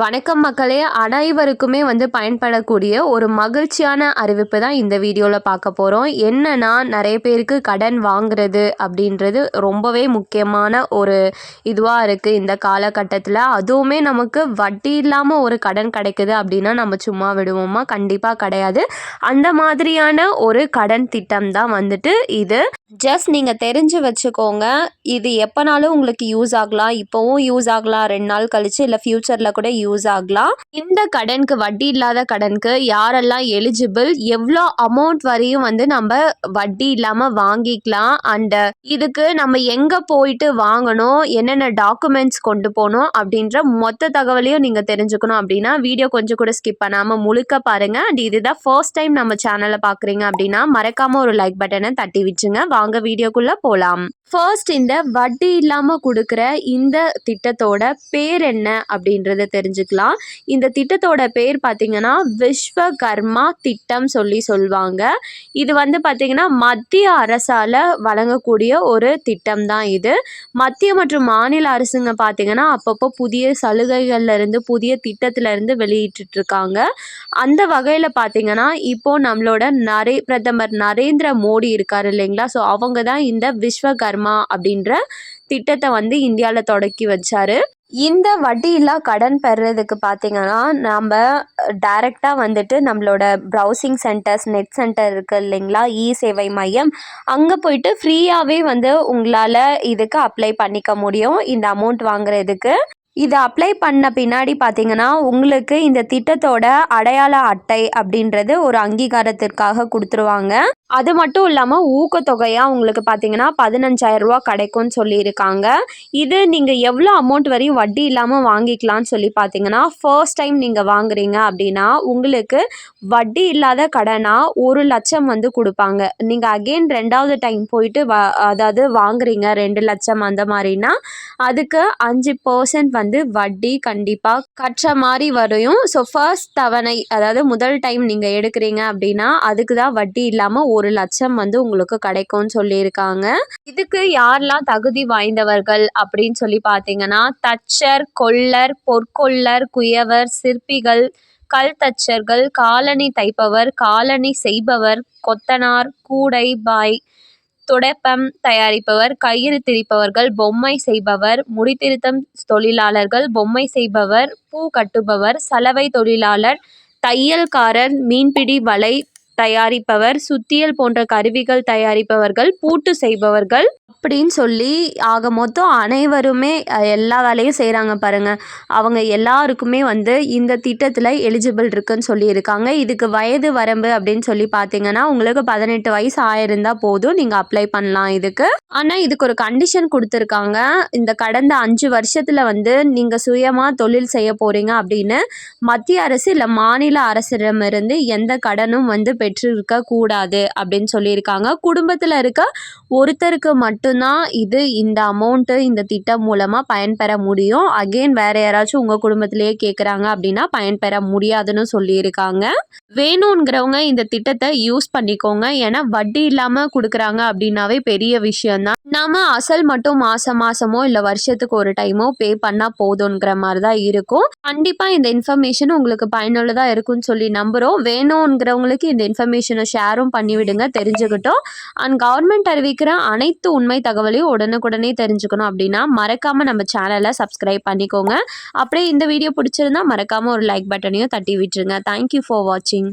வணக்கம் மக்களே. அனைவருக்குமே வந்து பயன்படக்கூடிய ஒரு மகிழ்ச்சியான அறிவிப்பு தான் இந்த வீடியோவில் பார்க்க போகிறோம் என்னன்னா நிறைய பேருக்கு கடன் வாங்குறது அப்படின்றது ரொம்பவே முக்கியமான ஒரு இதுவாக இருக்குது இந்த காலகட்டத்தில். அதுவுமே நமக்கு வட்டி இல்லாமல் ஒரு கடன் கிடைக்குது அப்படின்னா நம்ம சும்மா விடுவோமா? கண்டிப்பாக கிடையாது. அந்த மாதிரியான ஒரு கடன் திட்டம் தான் வந்துட்டு இது. ஜஸ்ட் நீங்கள் தெரிஞ்சு வச்சுக்கோங்க. இது எப்போனாலும் உங்களுக்கு யூஸ் ஆகலாம். இப்போவும் யூஸ் ஆகலாம். ரெண்டு நாள் கழிச்சு இல்லை ஃப்யூச்சரில் கூட யூஸ் ஆகலாம். இந்த கடனுக்கு வட்டி இல்லாத கடனுக்கு யாரெல்லாம் எலிஜிபிள் எவ்வளோ அமௌண்ட் வரையும் வந்து நம்ம வட்டி இல்லாமல் வாங்கிக்கலாம். அண்ட் இதுக்கு நம்ம எங்கே போயிட்டு வாங்கணும்? என்னென்ன டாக்குமெண்ட்ஸ் கொண்டு போகணும்? அப்படின்ற மொத்த தகவலையும் நீங்கள் தெரிஞ்சுக்கணும் அப்படின்னா வீடியோ கொஞ்சம் கூட ஸ்கிப் பண்ணாமல் முழுக்க பாருங்கள் அண்ட் இதுதான் ஃபர்ஸ்ட் டைம் நம்ம சேனலை பார்க்குறீங்க அப்படின்னா மறக்காமல் ஒரு லைக் பட்டனை தட்டி வச்சுங்க. வாங்க வீடியோக்குள்ளே போகலாம் ஃபர்ஸ்ட் இந்த வட்டி இல்லாமல் கொடுக்குற இந்த திட்டத்தோட பேர் என்ன அப்படின்றத தெரிஞ்சுக்கலாம். இந்த திட்டத்தோட பேர் பார்த்திங்கன்னா விஸ்வகர்மா திட்டம் சொல்லி சொல்லுவாங்க இது வந்து பார்த்திங்கன்னா மத்திய அரசால் வழங்கக்கூடிய ஒரு திட்டம் தான் இது. மத்திய மற்றும் மாநில அரசுங்க பார்த்திங்கன்னா அப்பப்போ புதிய சலுகைகள்ல இருந்து புதிய திட்டத்துல இருந்து வெளியிட்டுருக்காங்க. அந்த வகையில் பார்த்திங்கன்னா இப்போது நம்மளோட நரே பிரதமர் நரேந்திர மோடி இருக்கார் இல்லைங்களா? ஸோ அவங்க தான் இந்த விஸ்வகர்மா அப்படின்ற திட்டத்தை வந்து இந்தியாவில் தொடக்கி வச்சாரு. இந்த வட்டியில்லா கடன் பெறுறதுக்கு பார்த்தீங்கன்னா நம்ம டைரெக்டாக வந்துட்டு நம்மளோட ப்ரௌசிங் சென்டர்ஸ் நெட் சென்டர் இருக்குது இல்லைங்களா இ சேவை மையம் அங்கே போயிட்டு ஃப்ரீயாகவே வந்து உங்களால் இதுக்கு அப்ளை பண்ணிக்க முடியும் இந்த அமௌண்ட் வாங்குறதுக்கு. இதை அப்ளை பண்ண பின்னாடி பார்த்தீங்கன்னா உங்களுக்கு இந்த திட்டத்தோட அடையாள அட்டை அப்படின்றது ஒரு அங்கீகாரத்திற்காக கொடுத்துருவாங்க. அது மட்டும் இல்லாமல் ஊக்கத்தொகையாக உங்களுக்கு பார்த்தீங்கன்னா பதினஞ்சாயிரரூபா கிடைக்கும்னு சொல்லியிருக்காங்க. இது நீங்கள் எவ்வளோ அமௌண்ட் வரையும் வட்டி இல்லாமல் வாங்கிக்கலாம்னு சொல்லி பார்த்தீங்கன்னா ஃபர்ஸ்ட் டைம் நீங்கள் வாங்குறீங்க அப்படின்னா உங்களுக்கு வட்டி இல்லாத கடனாக ஒரு லட்சம் வந்து கொடுப்பாங்க. நீங்கள் அகெயின் ரெண்டாவது டைம் போயிட்டு வ அதாவது வாங்குறீங்க ரெண்டு லட்சம் அந்த மாதிரினா அதுக்கு அஞ்சு பர்சன்ட் வந்து வட்டி கண்டிப்பாக கட்டுற மாதிரி வரையும். ஸோ ஃபர்ஸ்ட் தவணை அதாவது முதல் டைம் நீங்கள் எடுக்கிறீங்க அப்படின்னா அதுக்கு தான் வட்டி இல்லாமல் ஒரு லட்சம் வந்து உங்களுக்கு கிடைக்கும்னு சொல்லியிருக்காங்க. இதுக்கு யாரெல்லாம் தகுதி வாய்ந்தவர்கள் அப்படின்னு சொல்லி பார்த்தீங்கன்னா தச்சர் கொல்லர் பொற்கொல்லர் குயவர் சிற்பிகள் கல் தச்சர்கள் காலணி தைப்பவர் காலணி செய்பவர் கொத்தனார் கூடை பாய் துடைப்பம் தயாரிப்பவர் கயிறு திரிப்பவர்கள் பொம்மை செய்பவர் முடித்திருத்தம் தொழிலாளர்கள் பொம்மை செய்பவர் பூ கட்டுபவர் சலவை தொழிலாளர் தையல்காரர் மீன்பிடி வலை தயாரிப்பவர் சுத்தியல் போன்ற கருவிகள் தயாரிப்பவர்கள் பூட்டு செய்பவர்கள். அப்படின்னு சொல்லி ஆக மொத்தம் அனைவருமே எல்லா வேலையும் செய்கிறாங்க பாருங்கள் அவங்க எல்லாருக்குமே வந்து இந்த திட்டத்தில் எலிஜிபிள் இருக்குன்னு சொல்லியிருக்காங்க. இதுக்கு வயது வரம்பு அப்படின்னு சொல்லி பார்த்தீங்கன்னா உங்களுக்கு பதினெட்டு வயசு ஆயிருந்தால் போதும். நீங்கள் அப்ளை பண்ணலாம் இதுக்கு. ஆனால் இதுக்கு ஒரு கண்டிஷன் கொடுத்துருக்காங்க. இந்த கடந்த அஞ்சு வருஷத்தில் வந்து நீங்கள் சுயமாக தொழில் செய்ய போகிறீங்க அப்படின்னு மத்திய அரசு இல்லை மாநில அரசிடமிருந்து எந்த கடனும் வந்து பெற்றிருக்க கூடாது அப்படின்னு சொல்லியிருக்காங்க. குடும்பத்தில் இருக்க ஒருத்தருக்கு மட்டும்தான் இது இந்த அமௌண்ட்டு இந்த திட்டம் மூலமாக பயன்பெற முடியும். அகெயின் வேறு யாராச்சும் உங்கள் குடும்பத்திலேயே கேட்குறாங்க அப்படின்னா பயன்பெற முடியாதுன்னு சொல்லியிருக்காங்க. வேணுங்கிறவங்க இந்த திட்டத்தை யூஸ் பண்ணிக்கோங்க. ஏன்னா வட்டி இல்லாமல் கொடுக்குறாங்க அப்படின்னாவே பெரிய விஷயம்தான். நாம் அசல் மட்டும் மாதம் மாதமோ இல்லை வருஷத்துக்கு ஒரு டைமோ பே பண்ணால் போதுங்கிற மாதிரி தான் இருக்கும். கண்டிப்பாக இந்த இன்ஃபர்மேஷன் உங்களுக்கு பயனுள்ளதாக இருக்கும்னு சொல்லி நம்புகிறோம் வேணுங்கிறவங்களுக்கு இந்த இன்ஃபர்மேஷனை ஷேரும் பண்ணிவிடுங்க தெரிஞ்சுக்கிட்டோம். அண்ட் கவர்மெண்ட் அறிவிக்கிற அனைத்து உண்மை தகவலையும் உடனுக்குடனே தெரிஞ்சுக்கணும் அப்படின்னா மறக்காமல் நம்ம சேனலை சப்ஸ்கிரைப் பண்ணிக்கோங்க. அப்படியே இந்த வீடியோ பிடிச்சிருந்தா மறக்காமல் ஒரு லைக் பட்டனையும் தட்டி விட்டுருங்க. தேங்க்யூ ஃபார் வாட்சிங்